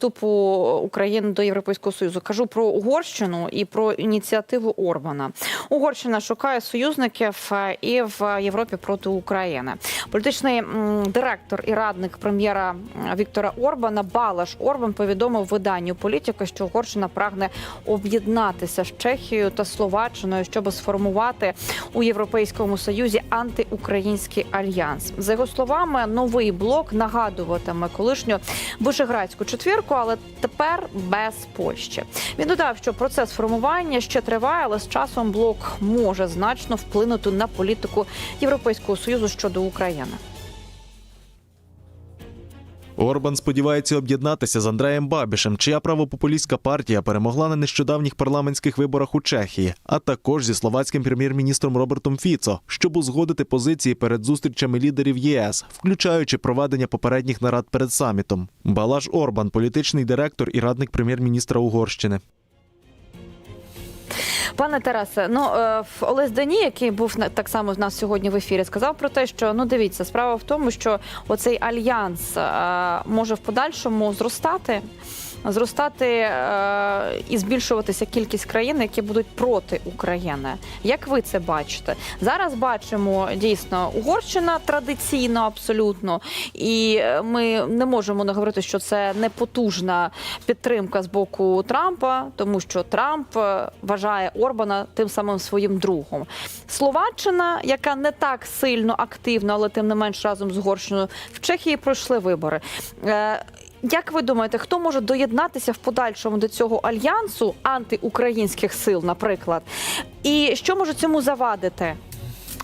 вступу України до Європейського союзу. Кажу про Угорщину і про ініціативу Орбана. Угорщина шукає союзників е, і в Європі проти України. Політичний директор і радник прем'єра Віктора Орбана Балаш Орбан повідомив виданню політика, що Угорщина прагне об'єднатися з Чехією та Словаччиною, щоб сформувати у Європейському Союзі антиукраїнський альянс. За його словами, новий блок нагадуватиме колишню Вишеградську четвірку, але тепер без Польщі. Він додав, що процес формування ще триває, але з часом блок може значно вплинути на політику Європейського союзу щодо України. Орбан сподівається об'єднатися з Андреєм Бабішем, чия правопопулістська партія перемогла на нещодавніх парламентських виборах у Чехії, а також зі словацьким прем'єр-міністром Робертом Фіцо, щоб узгодити позиції перед зустрічами лідерів ЄС, включаючи проведення попередніх нарад перед самітом. Балаш Орбан, політичний директор і радник прем'єр-міністра Угорщини. Пане Тарасе, ну е, в Олесь Дані, який був так само в нас сьогодні в ефірі, сказав про те, що ну дивіться, справа в тому, що оцей альянс е, може в подальшому зростати. Зростати е, і збільшуватися кількість країн, які будуть проти України. Як ви це бачите? Зараз бачимо дійсно Угорщина традиційно абсолютно, і е, ми не можемо не говорити, що це не потужна підтримка з боку Трампа, тому що Трамп е, вважає Орбана тим самим своїм другом. Словаччина, яка не так сильно активна, але тим не менш разом з Угорщиною, в Чехії пройшли вибори. Як ви думаєте, хто може доєднатися в подальшому до цього альянсу антиукраїнських сил, наприклад? І що може цьому завадити?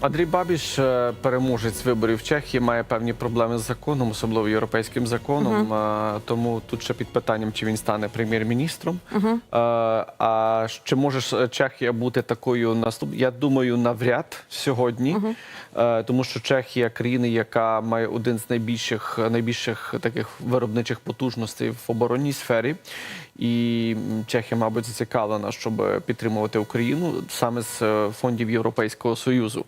Андрій Бабіш, е, переможець виборів в Чехії, має певні проблеми з законом, особливо європейським законом. Е, Тому тут ще під питанням, чи він стане прем'єр-міністром. Е, А чи може Чехія бути такою наступ? Я думаю, навряд сьогодні, Е, тому що Чехія країна, яка має один з найбільших найбільших таких виробничих потужностей в оборонній сфері. І Чехія, мабуть, зацікавлена, щоб підтримувати Україну саме з е, фондів Європейського союзу.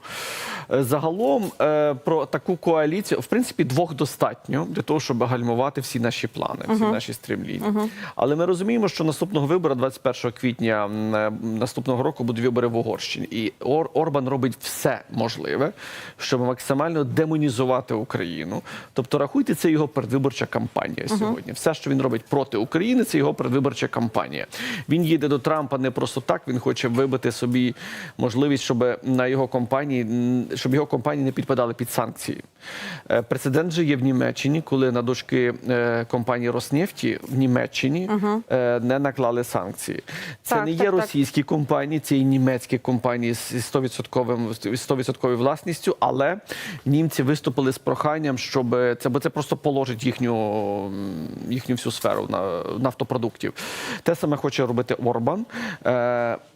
Е, Загалом е, про таку коаліцію, в принципі, двох достатньо для того, щоб гальмувати всі наші плани, всі наші стрімління. Але ми розуміємо, що наступного вибору, 21 квітня е, наступного року, будуть вибори в Угорщині, і Ор- Орбан робить все можливе, щоб максимально демонізувати Україну. Тобто, рахуйте, це його передвиборча кампанія сьогодні. Все, що він робить проти України, це його передвиборча кампанія. Він їде до Трампа не просто так. Він хоче вибити собі можливість, щоб на його компанії, щоб його компанії не підпадали під санкції. Е, Прецедент же є в Німеччині, коли на дошки е, компанії Роснефті в Німеччині е, не наклали санкції. Це Так, не є так, так. російські компанії, це і німецькі компанії з 100%, 100% власністю, але німці виступили з проханням, щоб це, бо це просто положить їхню, їхню всю сферу на, нафтопродуктів. Те саме хоче робити Орбан.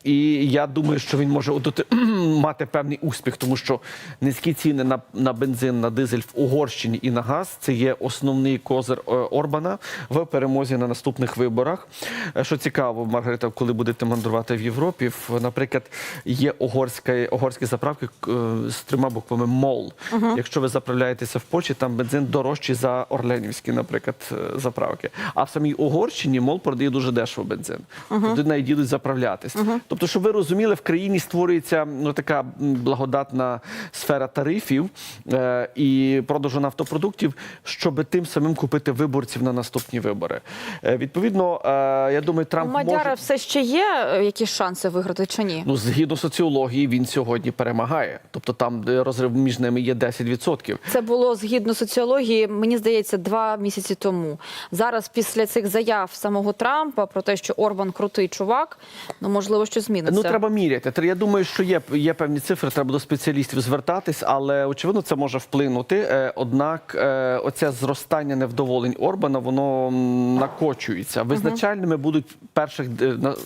І я думаю, що він може мати певний успіх, тому що низькі ціни на, на бензин, на дизель в Угорщині і на газ це є основний козир е, Орбана в перемозі на наступних виборах. Е, Що цікаво, Маргарита, коли будете мандрувати в Європі, в- наприклад, є угорська, угорські заправки е, з трьома буквами МОЛ. Якщо ви заправляєтеся в Польщі, там бензин дорожчий за Орленівські, наприклад, заправки. А в самій Угорщині МОЛ продає дуже дешево бензин. Туди навіть їдуть заправлятись. Тобто, щоб ви розуміли, в країні створюється ну така благодатна сфера тарифів е, і продажу нафтопродуктів, щоб тим самим купити виборців на наступні вибори. Е, відповідно, е, я думаю, У Трамп Мадяра може... все ще є е, якісь шанси виграти чи ні? Ну, згідно соціології, він сьогодні перемагає. Тобто там розрив між ними є 10%. Це було згідно соціології, мені здається, два місяці тому. Зараз, після цих заяв самого Трампа про те, що Орбан крутий чувак, ну можливо, що зміниться. Ну треба міряти. Я думаю, що є, є певні цифри, треба до спеціалістів звертатись, але очевидно це може вплинути. Е, Однак, е, оце зростання невдоволень Орбана воно накочується. Визначальними будуть перших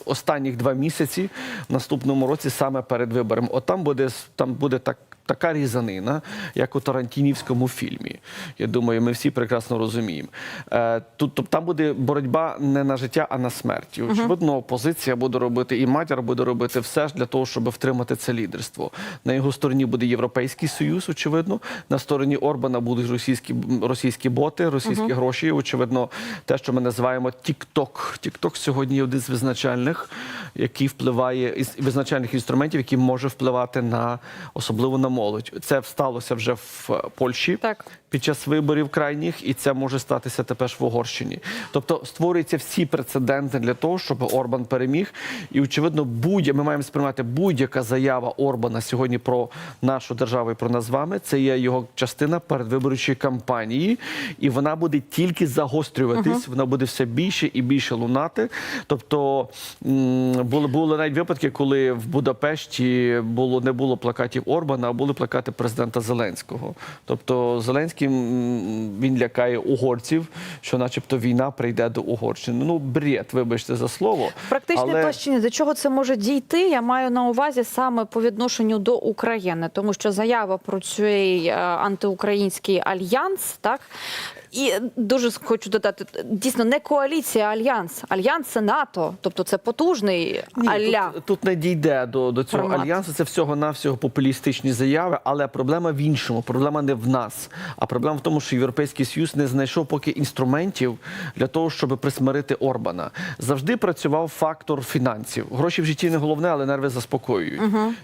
останніх два місяці в наступному році саме перед виборами. От там буде там буде так така різанина, як у Тарантінівському фільмі. Я думаю, ми всі прекрасно розуміємо. Е, Тут тобто, там буде боротьба не на життя, а на смерть. І, Очевидно, опозиція буде робити, і матір буде робити все ж для того, щоб втримати це лідерство. На його стороні буде Європейський Союз, очевидно. На стороні Орбана будуть російські, російські боти, російські гроші. Очевидно, те, що ми називаємо TikTok. TikTok сьогодні є один з визначальних, який впливає із визначальних інструментів, які може впливати на особливо на молодь. Це сталося вже в Польщі Так. під час виборів крайніх, і це може статися тепер в Угорщині. Тобто створюються всі прецеденти для того, щоб Орбан переміг. І очевидно, будь ми маємо сприймати будь-яка заява Орбана сьогодні про нашу державу і про нас з вами. Це є його частина передвиборчої кампанії, і вона буде тільки загострюватись. Вона буде все більше і більше лунати. Тобто були були навіть випадки, коли в Будапешті було не було плакатів Орбана, а були плакати президента Зеленського. Тобто Зеленський він лякає угорців, що, начебто, війна прийде до Угорщини. Ну бред, вибачте за слово. В практичній Але- площині до чого це може дійти? Я маю на увазі саме по відношенню до України, тому що заява про цей е, антиукраїнський альянс, так і дуже хочу додати дійсно не коаліція, а альянс. Альянс це НАТО, тобто це потужний Ні, аля. Тут, тут не дійде до, до цього Формат. альянсу. Це всього навсього популістичні заяви, але проблема в іншому. Проблема не в нас, а проблема в тому, що Європейський Союз не знайшов поки інструментів для того, щоб присмирити Орбана. Завжди працював фактор фінансів. Гроші в житті не головне, але нерви заспокоюють.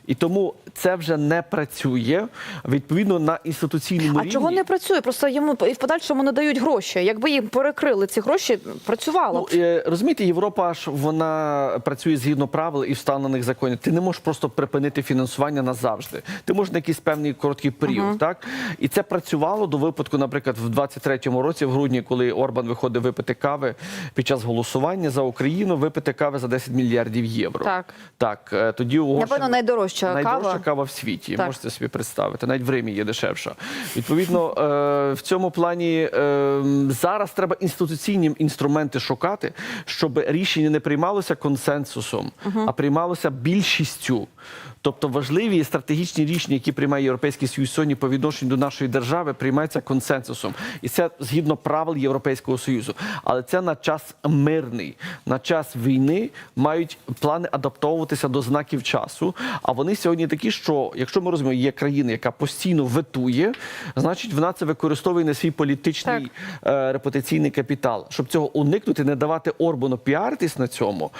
І тому це вже не працює відповідно на інституційному А рівні. чого не працює? Просто йому і в подальшому не дають гроші. Якби їм перекрили ці гроші, працювало. Ну, е, розумієте, Європа ж вона працює згідно правил і встановлених законів. Ти не можеш просто припинити фінансування назавжди. Ти можеш на якийсь певний короткий період, так і це працювало до випадку, наприклад, в 23-му році, в грудні, коли Орбан виходив випити кави під час голосування за Україну, випити кави за 10 мільярдів євро. Так. так е, тоді Напевно, найдорожча найдорожча кава. кава в світі. Так. Можете собі представити. Навіть в Римі є дешевша. Відповідно, е, в цьому плані е, зараз треба інституційні інструменти шукати, щоб рішення не приймалося консенсусом, а приймалося більшістю. Тобто важливі стратегічні рішення, які приймає Європейський Союз сьогодні по відношенню до нашої держави, приймаються консенсусом. І це згідно правил Європейського Союзу. Але це на час мирний, на час війни мають плани адаптовуватися до знаків часу. А вони сьогодні такі, що якщо ми розуміємо, є країна, яка постійно ветує, значить вона це використовує на свій політичний е, репутаційний капітал. Щоб цього уникнути, не давати Орбану піаритись на цьому,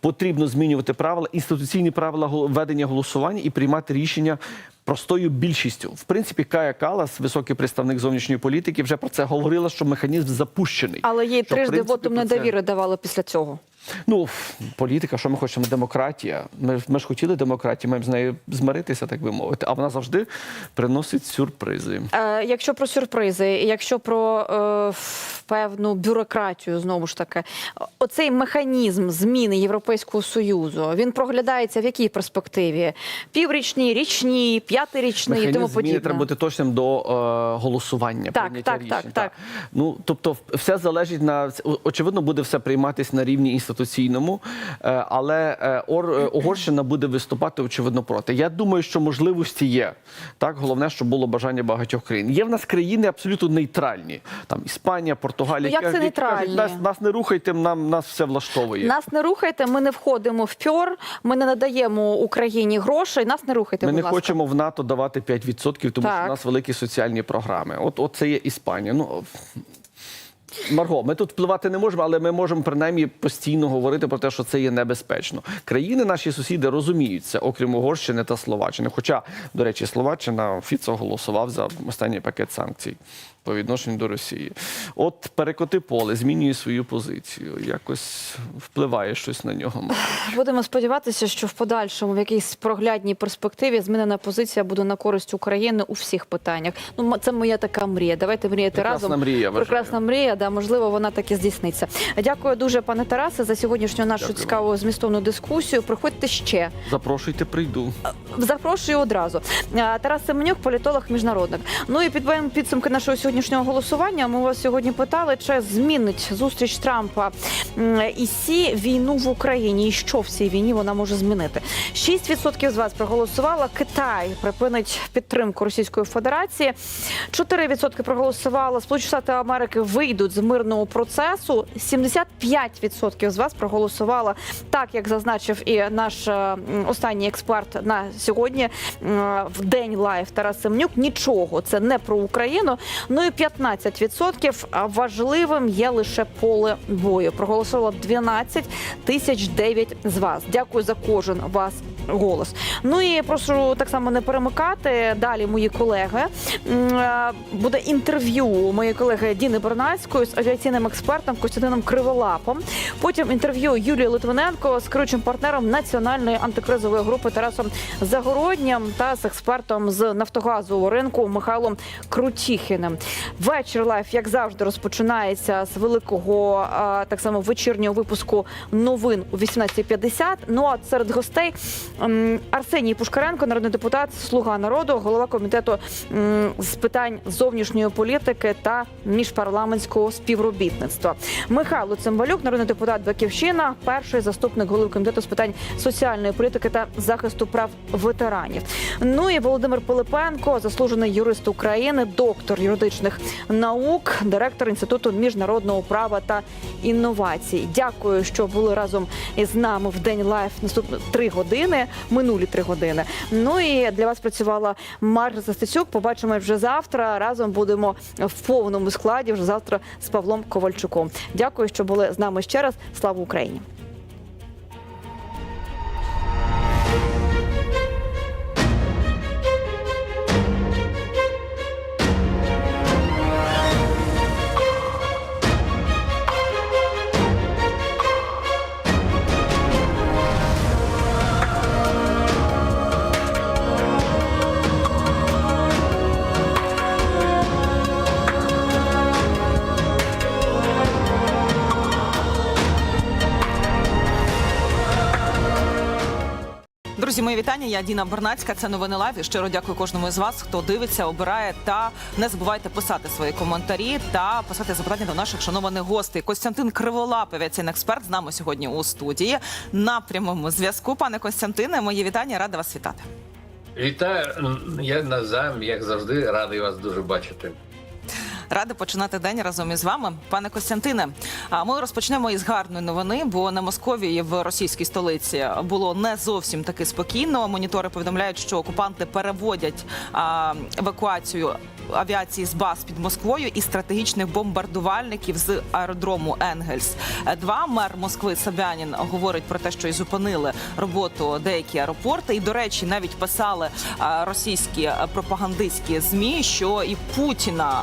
потрібно змінювати правила, інституційні правила ведення голосування і приймати рішення. Простою більшістю, в принципі, Кая Калас, високий представник зовнішньої політики, вже про це говорила, що механізм запущений. Але їй Що, трижди принципі, вотум про це- давали після цього. Ну, політика, що ми хочемо? Демократія. Ми, ми ж хотіли демократії, маємо з нею змиритися, так би мовити. А вона завжди приносить сюрпризи. Е, якщо про сюрпризи, якщо про е, певну бюрократію, знову ж таки, оцей механізм зміни Європейського союзу він проглядається в якій перспективі? Піврічній, річній, п'ятирічний і тому зміни подібне. треба бути точним до е, голосування. Так, прийняття так, так, рішень. так. Ну тобто, все залежить на очевидно, буде все прийматись на рівні інституційному, е, але е, Ор, е, Угорщина буде виступати очевидно проти. Я думаю, що можливості є. Так, головне, щоб було бажання багатьох країн. Є в нас країни абсолютно нейтральні. Там Іспанія, Португалія. Ну, як це кажуть, нейтральні? Нас, нас не рухайте, нам нас все влаштовує. Нас не рухайте, ми не входимо в пьор, ми не надаємо Україні грошей. Нас не рухайте, Ми будь не ласка. хочемо в НАТО давати 5%, тому Так. що у нас великі соціальні програми. От, от це є Іспанія. Ну Марго, ми тут впливати не можемо, але ми можемо принаймні постійно говорити про те, що це є небезпечно. Країни, наші сусіди розуміють це, окрім Угорщини та Словаччини. Хоча, до речі, Словаччина Фіцо голосував за останній пакет санкцій по відношенню до Росії. От перекоти поле, змінює свою позицію, якось впливає щось на нього. Будемо сподіватися, що в подальшому, в якійсь проглядній перспективі, змінена позиція буде на користь України у всіх питаннях. Ну, це моя така мрія. Давайте мріяти Прекрасна разом. мрія, вважаю. Прекрасна мрія, да, можливо, вона так і здійсниться. Дякую дуже, пане Тарасе, за сьогоднішню нашу Дякую цікаву змістовну дискусію. Приходьте ще. Запрошуйте, прийду. запрошую одразу. Е, Тарас Семенюк, політолог, міжнародник. Ну і підбиваємо підсумки нашого сьогоднішнього голосування. Ми вас сьогодні питали, чи змінить зустріч Трампа і Сі війну в Україні, і що в цій війні вона може змінити. 6% з вас проголосувало. Китай припинить підтримку Російської Федерації. 4% проголосувало. Сполучені Штати Америки вийдуть з мирного процесу. 75% з вас проголосувало так, як зазначив і наш е, останній експерт на сьогодні в день лайв Тарас Семнюк. Нічого це не про Україну. Ну і 15% важливим є лише поле бою. Проголосувало 12 тисяч 9 з вас. Дякую за кожен вас голос. Ну і прошу так само не перемикати. Далі мої колеги е, буде інтерв'ю моєї колеги Діни Бернацької з авіаційним експертом Костянтином Криволапом. Потім інтерв'ю Юлії Литвиненко з керуючим партнером національної антикризової групи Тарасом Загороднім та з експертом з нафтогазового ринку Михайлом Крутіхіним. Вечір лайф, як завжди, розпочинається з великого так само вечірнього випуску новин у 18.50. Ну а серед гостей Арсеній Пушкаренко, народний депутат, слуга народу, голова комітету з питань зовнішньої політики та міжпарламентського співробітництва. Михайло Цимбалюк, народний депутат Батьківщина, перший заступник голови комітету з питань соціальної політики та захисту прав ветеранів. Ну і Володимир Пилипенко, заслужений юрист України, доктор юридичних наук, директор інституту міжнародного права та інновацій. Дякую, що були разом із нами в день лайф наступні три години, минулі три години. Ну і для вас працювала Марта Застецюк. Побачимо вже завтра. Разом будемо в повному складі вже завтра з Павлом Ковальчуком. Дякую, що були з нами ще раз. Слава Україні! Друзі, мої вітання. Я Діна Бернацька. Це новини лайв. І Щиро дякую кожному з вас, хто дивиться, обирає та не забувайте писати свої коментарі та писати запитання до наших шанованих гостей. Костянтин Криволап, авіаційний експерт, з нами сьогодні у студії на прямому зв'язку. Пане Костянтине, мої вітання. Рада вас вітати. Вітаю, я назам, як завжди, радий вас дуже бачити. Рада починати день разом із вами, пане Костянтине. А ми розпочнемо із гарної новини, бо на Московії в російській столиці було не зовсім таки спокійно. Монітори повідомляють, що окупанти переводять евакуацію авіації з баз під Москвою і стратегічних бомбардувальників з аеродрому Енгельс. Два мер Москви Собянін говорить про те, що і зупинили роботу деякі аеропорти. І до речі, навіть писали російські пропагандистські змі, що і Путіна